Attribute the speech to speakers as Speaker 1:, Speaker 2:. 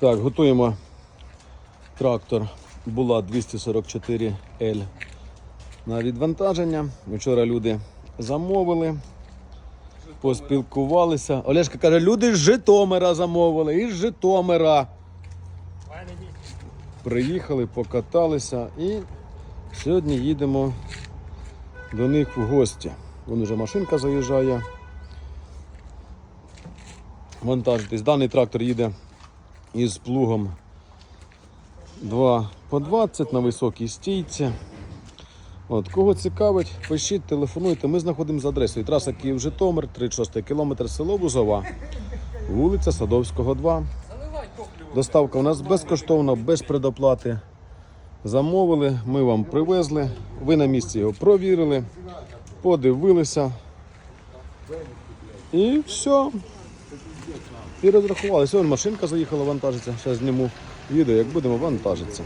Speaker 1: Так, готуємо трактор була 244L на відвантаження. Вчора люди замовили, поспілкувалися. Олешка каже, люди з Житомира замовили, із Житомира. Приїхали, покаталися і сьогодні їдемо до них в гості. Вон уже машинка заїжджає. Вантажитись. Даний трактор їде із плугом 2 по 20 на високій стійці. От, кого цікавить, пишіть, телефонуйте. Ми знаходимося за адресою. Траса Київ-Житомир, 36 кілометр, село Бузова, вулиця Садовського, 2. Доставка у нас безкоштовна, без предоплати. Замовили, ми вам привезли. Ви на місці його провірили, подивилися. І все. І розрахувалися. Вон машинка заїхала вантажиться. Зараз зніму відео, як будемо вантажитися.